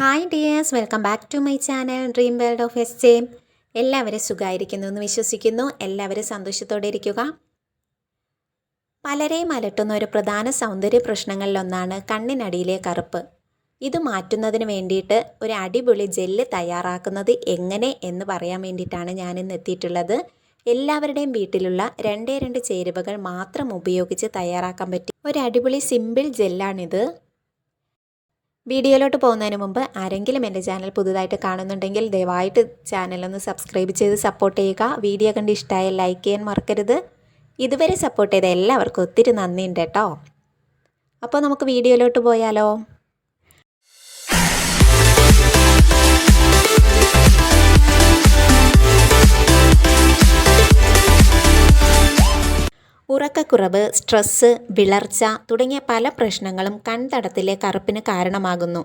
Hi dears welcome back to my channel dream world of S J എല്ലാവരും സുഖമായിരിക്കുന്നു എന്ന് വിശ്വസിക്കുന്നു. എല്ലാവരും സന്തോഷത്തോടെ ഇരിക്കുക. പലരെയും അലട്ടുന്ന ഒരു പ്രധാന സൗന്ദര്യ പ്രശ്നങ്ങളിലൊന്നാണ് കണ്ണിനടിയിലെ കറുപ്പ്. ഇത് മാറ്റുന്നതിന് വേണ്ടിയിട്ട് ഒരു അടിപൊളി ജെല്ല് തയ്യാറാക്കുന്നത് എങ്ങനെ എന്ന് പറയാൻ വേണ്ടിയിട്ടാണ് ഞാനിന്ന് എത്തിയിട്ടുള്ളത്. എല്ലാവരുടെയും വീട്ടിലുള്ള രണ്ടേ രണ്ട് ചേരുവകൾ മാത്രം ഉപയോഗിച്ച് തയ്യാറാക്കാൻ പറ്റും. ഒരു അടിപൊളി സിമ്പിൾ ജെല്ലാണിത്. വീഡിയോയിലോട്ട് പോകുന്നതിന് മുമ്പ് ആരെങ്കിലും എന്റെ ചാനൽ പുതുതായിട്ട് കാണുന്നുണ്ടെങ്കിൽ ദയവായിട്ട് ചാനലൊന്ന് സബ്സ്ക്രൈബ് ചെയ്ത് സപ്പോർട്ട് ചെയ്യുക. വീഡിയോ കണ്ട് ഇഷ്ടമായ ലൈക്ക് ചെയ്യാൻ മറക്കരുത്. ഇതുവരെ സപ്പോർട്ട് ചെയ്ത എല്ലാവർക്കും ഒത്തിരി നന്ദിയുണ്ട് കേട്ടോ. അപ്പോൾ നമുക്ക് വീഡിയോയിലോട്ട് പോയാലോ? ഉറക്കക്കുറവ് സ്ട്രെസ്സ് വിളർച്ച തുടങ്ങിയ പല പ്രശ്നങ്ങളും കൺതടത്തിലെ കറുപ്പിന് കാരണമാകുന്നു.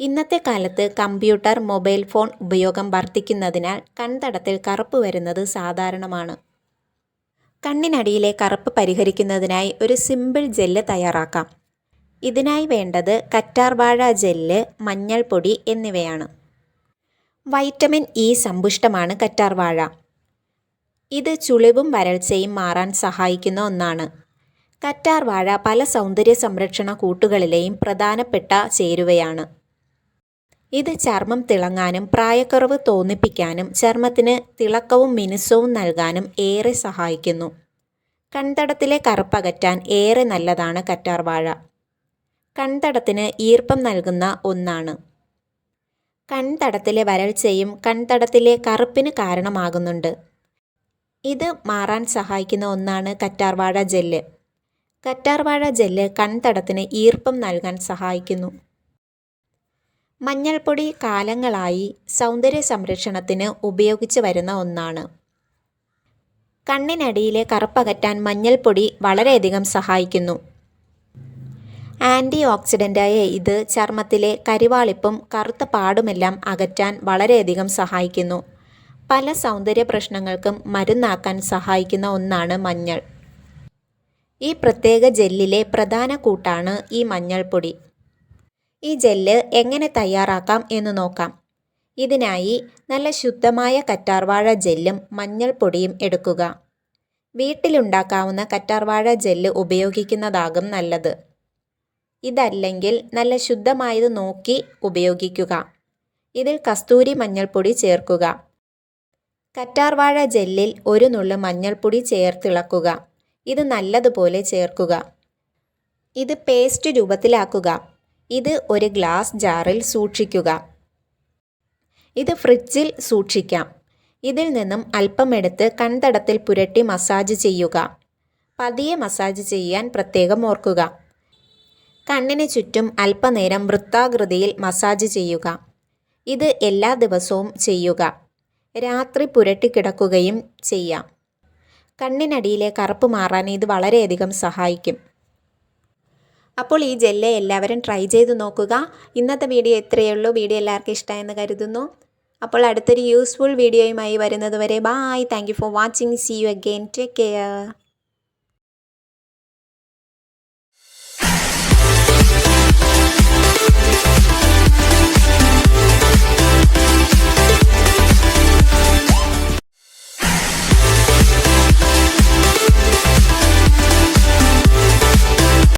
ഇന്നത്തെ കാലത്ത് കമ്പ്യൂട്ടർ മൊബൈൽ ഫോൺ ഉപയോഗം വർദ്ധിക്കുന്നതിനാൽ കൺതടത്തിൽ കറുപ്പ് വരുന്നത് സാധാരണമാണ്. കണ്ണിനടിയിലെ കറുപ്പ് പരിഹരിക്കുന്നതിനായി ഒരു സിമ്പിൾ ജെല്ല് തയ്യാറാക്കാം. ഇതിനായി വേണ്ടത് കറ്റാർവാഴ ജെല്ല് മഞ്ഞൾപ്പൊടി എന്നിവയാണ്. വൈറ്റമിൻ ഇ സമ്പുഷ്ടമാണ് കറ്റാർവാഴ. ഇത് ചുളിവും വരൾച്ചയും മാറാൻ സഹായിക്കുന്ന ഒന്നാണ്. കറ്റാർ വാഴ പല സൗന്ദര്യ സംരക്ഷണ കൂട്ടുകളിലെയും പ്രധാനപ്പെട്ട ചേരുവയാണ്. ഇത് ചർമ്മം തിളങ്ങാനും പ്രായക്കുറവ് തോന്നിപ്പിക്കാനും ചർമ്മത്തിന് തിളക്കവും മിനുസവും നൽകാനും ഏറെ സഹായിക്കുന്നു. കൺതടത്തിലെ കറുപ്പകറ്റാൻ ഏറെ നല്ലതാണ് കറ്റാർ വാഴ. കൺതടത്തിന് ഈർപ്പം നൽകുന്ന ഒന്നാണ്. കൺതടത്തിലെ വരൾച്ചയും കൺതടത്തിലെ കറുപ്പിന് കാരണമാകുന്നുണ്ട്. ഇത് മാറാൻ സഹായിക്കുന്ന ഒന്നാണ് കറ്റാർവാഴ ജെല്ല്. കറ്റാർവാഴ ജെല്ല് കൺതടത്തിന് ഈർപ്പം നൽകാൻ സഹായിക്കുന്നു. മഞ്ഞൾപ്പൊടി കാലങ്ങളായി സൗന്ദര്യ സംരക്ഷണത്തിന് ഉപയോഗിച്ച് വരുന്ന ഒന്നാണ്. കണ്ണിനടിയിലെ കറുപ്പകറ്റാൻ മഞ്ഞൾപ്പൊടി വളരെയധികം സഹായിക്കുന്നു. ആന്റി ഓക്സിഡന്റായ ഇത് ചർമ്മത്തിലെ കരിവാളിപ്പും കറുത്ത പാടുമെല്ലാം അകറ്റാൻ വളരെയധികം സഹായിക്കുന്നു. പല സൗന്ദര്യ പ്രശ്നങ്ങൾക്കും മരുന്നാക്കാൻ സഹായിക്കുന്ന ഒന്നാണ് മഞ്ഞൾ. ഈ പ്രത്യേക ജെല്ലിലെ പ്രധാന കൂട്ടാണ് ഈ മഞ്ഞൾപ്പൊടി ഈ ജെല്ല് എങ്ങനെ തയ്യാറാക്കാം എന്ന് നോക്കാം. ഇതിനായി നല്ല ശുദ്ധമായ കറ്റാർവാഴ ജെല്ലും മഞ്ഞൾപ്പൊടിയും എടുക്കുക. വീട്ടിലുണ്ടാക്കാവുന്ന കറ്റാർവാഴ ജെല്ല് ഉപയോഗിക്കുന്നതാകും നല്ലത്. ഇതല്ലെങ്കിൽ നല്ല ശുദ്ധമായത് നോക്കി ഉപയോഗിക്കുക. ഇതിൽ കസ്തൂരി മഞ്ഞൾപ്പൊടി ചേർക്കുക. കറ്റാർവാഴ ജെല്ലിൽ ഒരു നുള്ളു മഞ്ഞൾപ്പൊടി ചേർത്തിളക്കുക. ഇത് നല്ലതുപോലെ ചേർക്കുക. ഇത് പേസ്റ്റ് രൂപത്തിലാക്കുക. ഇത് ഒരു ഗ്ലാസ് ജാറിൽ സൂക്ഷിക്കുക. ഇത് ഫ്രിഡ്ജിൽ സൂക്ഷിക്കാം. ഇതിൽ നിന്നും അല്പം എടുത്ത് കൺതടത്തിൽ പുരട്ടി മസാജ് ചെയ്യുക. പതിയെ മസാജ് ചെയ്യാൻ പ്രത്യേകം ഓർക്കുക. കണ്ണിന് ചുറ്റും അല്പനേരം വൃത്താകൃതിയിൽ മസാജ് ചെയ്യുക. ഇത് എല്ലാ ദിവസവും ചെയ്യുക. രാത്രി പുരട്ടിക്കിടക്കുകയും ചെയ്യാം. കണ്ണിനടിയിലെ കറുപ്പ് മാറാൻ ഇത് വളരെയധികം സഹായിക്കും. അപ്പോൾ ഈ ജെല്ല് എല്ലാവരും ട്രൈ ചെയ്ത് നോക്കുക. ഇന്നത്തെ വീഡിയോ എത്രയേ ഉള്ളൂ. വീഡിയോ എല്ലാവർക്കും ഇഷ്ടമായെന്ന് കരുതുന്നു. അപ്പോൾ അടുത്തൊരു യൂസ്ഫുൾ വീഡിയോയുമായി വരുന്നതുവരെ bye thank you for watching see you again take care